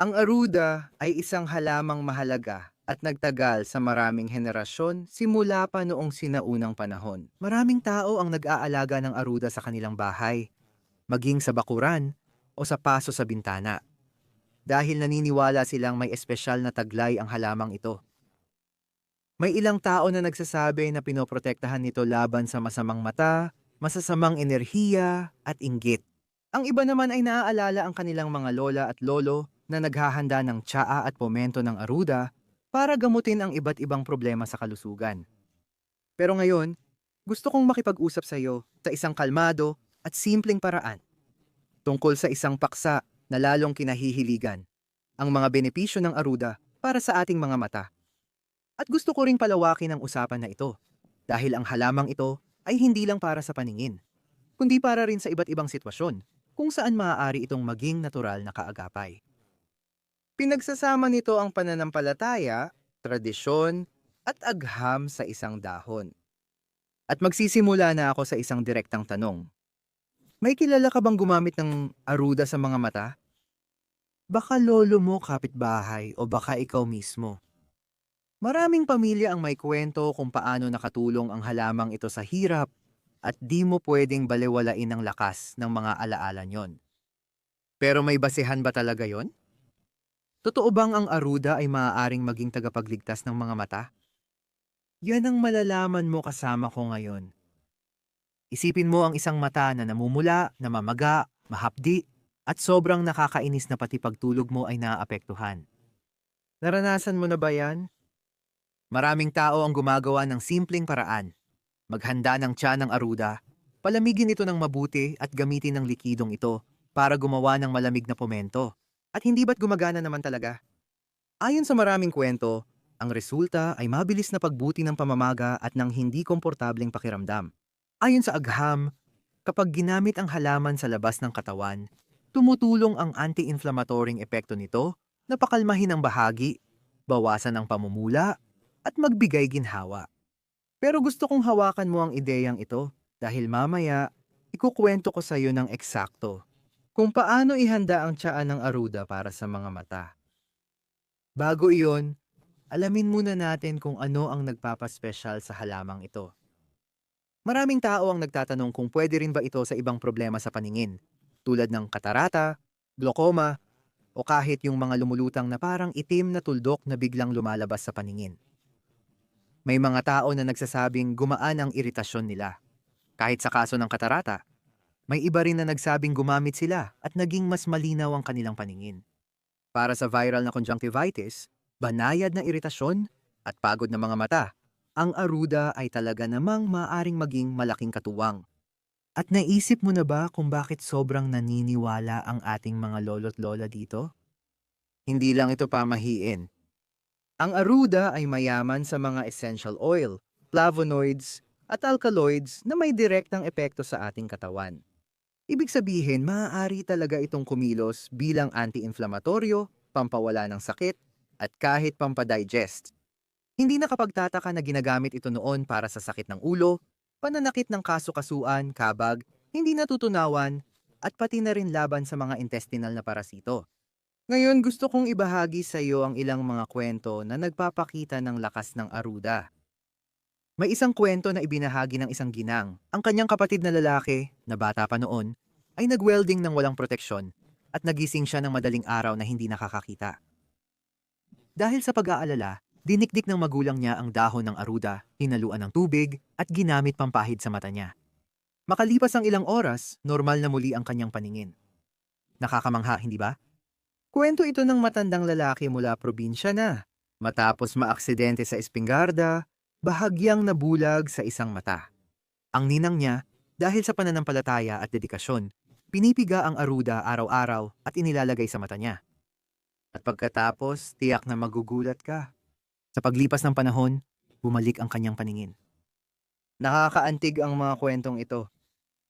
Ang aruda ay isang halamang mahalaga at nagtagal sa maraming henerasyon simula pa noong sinaunang panahon. Maraming tao ang nag-aalaga ng aruda sa kanilang bahay, maging sa bakuran o sa paso sa bintana. Dahil naniniwala silang may espesyal na taglay ang halamang ito. May ilang tao na nagsasabi na pinoprotektahan nito laban sa masamang mata, masasamang enerhiya at inggit. Ang iba naman ay naaalala ang kanilang mga lola at lolo na naghahanda ng tsaa at pomento ng aruda para gamutin ang iba't ibang problema sa kalusugan. Pero ngayon, gusto kong makipag-usap sa iyo sa isang kalmado at simpleng paraan tungkol sa isang paksa na lalong kinahihiligan, ang mga benepisyo ng aruda para sa ating mga mata. At gusto ko ring palawakin ang usapan na ito dahil ang halamang ito ay hindi lang para sa paningin, kundi para rin sa iba't ibang sitwasyon kung saan maaari itong maging natural na kaagapay. Pinagsasama nito ang pananampalataya, tradisyon, at agham sa isang dahon. At magsisimula na ako sa isang direktang tanong. May kilala ka bang gumamit ng aruda sa mga mata? Baka lolo mo kapitbahay o baka ikaw mismo. Maraming pamilya ang may kwento kung paano nakatulong ang halamang ito sa hirap at di mo pwedeng balewalain ang lakas ng mga alaala nyon. Pero may basehan ba talaga yon? Totoo bang ang aruda ay maaaring maging tagapagligtas ng mga mata? Yan ang malalaman mo kasama ko ngayon. Isipin mo ang isang mata na namumula, namamaga, mahapdi, at sobrang nakakainis na pati pagtulog mo ay naaapektuhan. Naranasan mo na ba yan? Maraming tao ang gumagawa ng simpleng paraan. Maghanda ng tiyan ng aruda, palamigin ito ng mabuti at gamitin ng likidong ito para gumawa ng malamig na pomento. At hindi ba't gumagana naman talaga? Ayon sa maraming kwento, ang resulta ay mabilis na pagbuti ng pamamaga at ng hindi komportableng pakiramdam. Ayon sa agham, kapag ginamit ang halaman sa labas ng katawan, tumutulong ang anti-inflammatoryng epekto nito na pakalmahin ang bahagi, bawasan ang pamumula, at magbigay ginhawa. Pero gusto kong hawakan mo ang ideyang ito dahil mamaya ikukwento ko sa iyo ng eksakto kung paano ihanda ang tsaa ng aruda para sa mga mata. Bago iyon, alamin muna natin kung ano ang nagpapaspesyal sa halamang ito. Maraming tao ang nagtatanong kung pwede rin ba ito sa ibang problema sa paningin, tulad ng katarata, glaucoma, o kahit yung mga lumulutang na parang itim na tuldok na biglang lumalabas sa paningin. May mga tao na nagsasabing gumaan ang iritasyon nila. Kahit sa kaso ng katarata, may iba rin na nagsabing gumamit sila at naging mas malinaw ang kanilang paningin. Para sa viral na conjunctivitis, banayad na iritasyon at pagod na mga mata, ang aruda ay talaga namang maaring maging malaking katuwang. At naisip mo na ba kung bakit sobrang naniniwala ang ating mga lolo't lola dito? Hindi lang ito pamahiin. Ang aruda ay mayaman sa mga essential oil, flavonoids, at alkaloids na may direktang epekto sa ating katawan. Ibig sabihin, maaari talaga itong kumilos bilang anti-inflamatoryo, pampawala ng sakit, at kahit pampadigest. Hindi nakapagtataka na ginagamit ito noon para sa sakit ng ulo, pananakit ng kasukasuan, kabag, hindi natutunawan, at pati na rin laban sa mga intestinal na parasito. Ngayon gusto kong ibahagi sa iyo ang ilang mga kwento na nagpapakita ng lakas ng aruda. May isang kwento na ibinahagi ng isang ginang. Ang kanyang kapatid na lalaki, na bata pa noon, ay nagwelding ng walang proteksyon at nagising siya ng madaling araw na hindi nakakakita. Dahil sa pag-aalala, dinikdik ng magulang niya ang dahon ng aruda, hinaluan ng tubig at ginamit pampahid sa mata niya. Makalipas ang ilang oras, normal na muli ang kanyang paningin. Nakakamangha, hindi ba? Kwento ito ng matandang lalaki mula probinsya na. Matapos maaksidente sa espingarda, bahagyang nabulag sa isang mata. Ang ninang niya, dahil sa pananampalataya at dedikasyon, pinipiga ang aruda araw-araw at inilalagay sa mata niya. At pagkatapos, tiyak na magugulat ka. Sa paglipas ng panahon, bumalik ang kanyang paningin. Nakakaantig ang mga kwentong ito.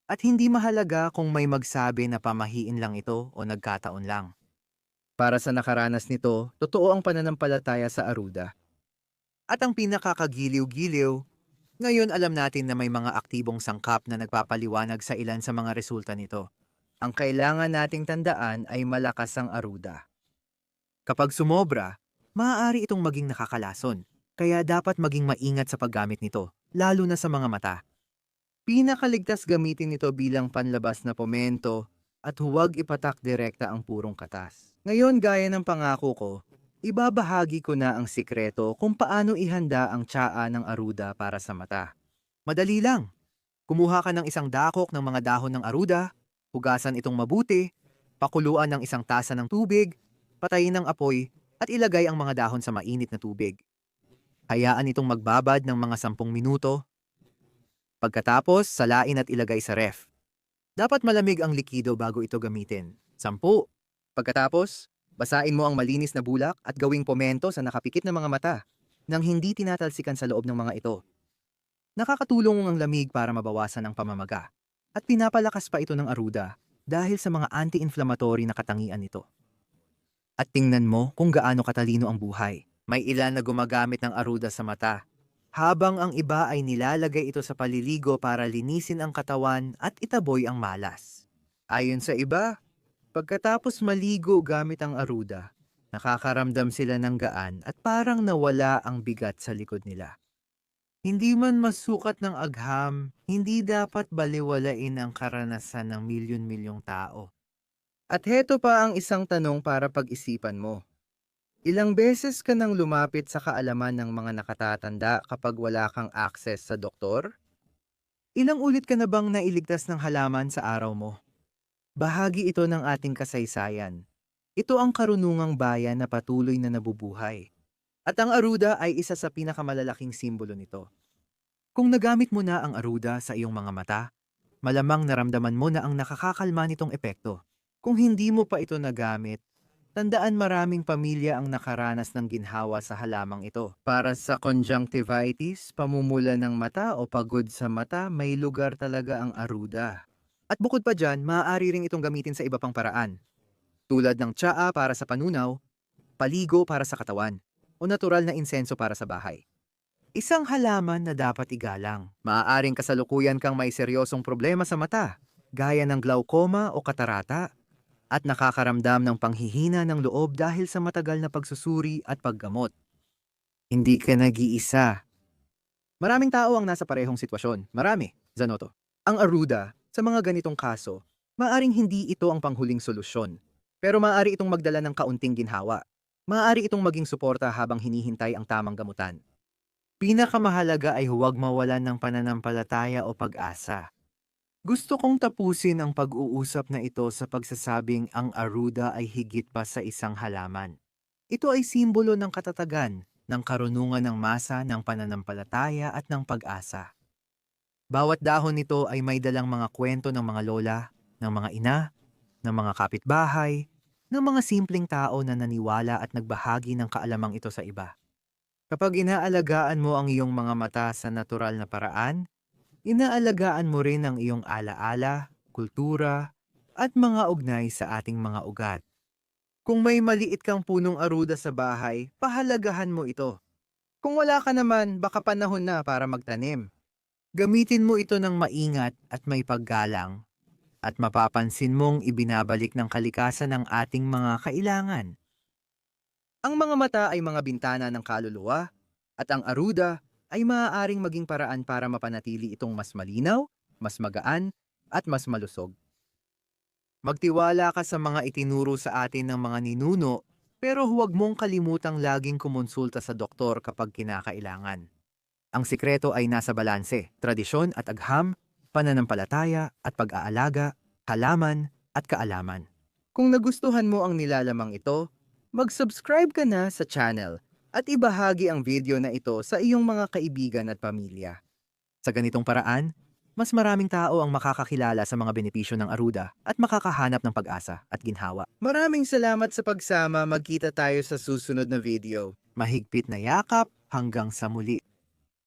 At hindi mahalaga kung may magsabi na pamahiin lang ito o nagkataon lang. Para sa nakaranas nito, totoo ang pananampalataya sa Aruda. At ang pinakakagiliw-giliw, ngayon alam natin na may mga aktibong sangkap na nagpapaliwanag sa ilan sa mga resulta nito. Ang kailangan nating tandaan ay malakas ang Aruda. Kapag sumobra, maaari itong maging nakakalason. Kaya dapat maging maingat sa paggamit nito, lalo na sa mga mata. Pinakaligtas gamitin ito bilang panlabas na pomento at huwag ipatak direkta ang purong katas. Ngayon gaya ng pangako ko, ibabahagi ko na ang sikreto kung paano ihanda ang tsaa ng aruda para sa mata. Madali lang. Kumuha ka ng isang dakok ng mga dahon ng aruda, hugasan itong mabuti, pakuluan ng isang tasa ng tubig, patayin ng apoy, at ilagay ang mga dahon sa mainit na tubig. Hayaan itong magbabad ng mga sampung minuto. Pagkatapos, salain at ilagay sa ref. Dapat malamig ang likido bago ito gamitin. Sampu. Pagkatapos, basain mo ang malinis na bulak at gawing pomento sa nakapikit na mga mata nang hindi tinatalsikan sa loob ng mga ito. Nakakatulong ang lamig para mabawasan ang pamamaga at pinapalakas pa ito ng aruda dahil sa mga anti-inflammatory na katangian nito. At tingnan mo kung gaano katalino ang buhay. May ilan na gumagamit ng aruda sa mata habang ang iba ay nilalagay ito sa paliligo para linisin ang katawan at itaboy ang malas. Ayon sa iba, pagkatapos maligo gamit ang aruda, nakakaramdam sila ng gaan at parang nawala ang bigat sa likod nila. Hindi man masukat ng agham, hindi dapat baliwalain ang karanasan ng milyon-milyong tao. At heto pa ang isang tanong para pag-isipan mo. Ilang beses ka nang lumapit sa kaalaman ng mga nakatatanda kapag wala kang access sa doktor? Ilang ulit ka na bang nailigtas ng halaman sa araw mo? Bahagi ito ng ating kasaysayan. Ito ang karunungang bayan na patuloy na nabubuhay. At ang aruda ay isa sa pinakamalalaking simbolo nito. Kung nagamit mo na ang aruda sa iyong mga mata, malamang naramdaman mo na ang nakakakalma nitong epekto. Kung hindi mo pa ito nagamit, Tandaan maraming pamilya ang nakaranas ng ginhawa sa halamang ito. Para sa conjunctivitis, pamumula ng mata o pagod sa mata, may lugar talaga ang aruda. At bukod pa dyan, maaari ring itong gamitin sa iba pang paraan. Tulad ng tsaa para sa panunaw, paligo para sa katawan, o natural na insenso para sa bahay. Isang halaman na dapat igalang. Maaaring kasalukuyan kang may seryosong problema sa mata, gaya ng glaucoma o katarata, at nakakaramdam ng panghihina ng loob dahil sa matagal na pagsusuri at paggamot. Hindi ka nag-iisa. Maraming tao ang nasa parehong sitwasyon. Marami, Zanoto. Ang Aruda, sa mga ganitong kaso, maaring hindi ito ang panghuling solusyon. Pero maaari itong magdala ng kaunting ginhawa. Maaari itong maging suporta habang hinihintay ang tamang gamutan. Pinakamahalaga ay huwag mawalan ng pananampalataya o pag-asa. Gusto kong tapusin ang pag-uusap na ito sa pagsasabing ang aruda ay higit pa sa isang halaman. Ito ay simbolo ng katatagan, ng karunungan ng masa, ng pananampalataya at ng pag-asa. Bawat dahon nito ay may dalang mga kwento ng mga lola, ng mga ina, ng mga kapitbahay, ng mga simpleng tao na naniwala at nagbahagi ng kaalamang ito sa iba. Kapag inaalagaan mo ang iyong mga mata sa natural na paraan, inaalagaan mo rin ang iyong alaala, kultura, at mga ugnay sa ating mga ugat. Kung may maliit kang punong aruda sa bahay, pahalagahan mo ito. Kung wala ka naman, baka panahon na para magtanim. Gamitin mo ito ng maingat at may paggalang at mapapansin mong ibinabalik ng kalikasan ng ating mga kailangan. Ang mga mata ay mga bintana ng kaluluwa at ang aruda ay maaaring maging paraan para mapanatili itong mas malinaw, mas magaan, at mas malusog. Magtiwala ka sa mga itinuro sa atin ng mga ninuno, pero huwag mong kalimutang laging kumonsulta sa doktor kapag kinakailangan. Ang sikreto ay nasa balanse, tradisyon at agham, pananampalataya at pag-aalaga, halaman at kaalaman. Kung nagustuhan mo ang nilalamang ito, mag-subscribe ka na sa channel at ibahagi ang video na ito sa iyong mga kaibigan at pamilya. Sa ganitong paraan, mas maraming tao ang makakakilala sa mga benepisyo ng Aruda at makakahanap ng pag-asa at ginhawa. Maraming salamat sa pagsama. Magkita tayo sa susunod na video. Mahigpit na yakap hanggang sa muli.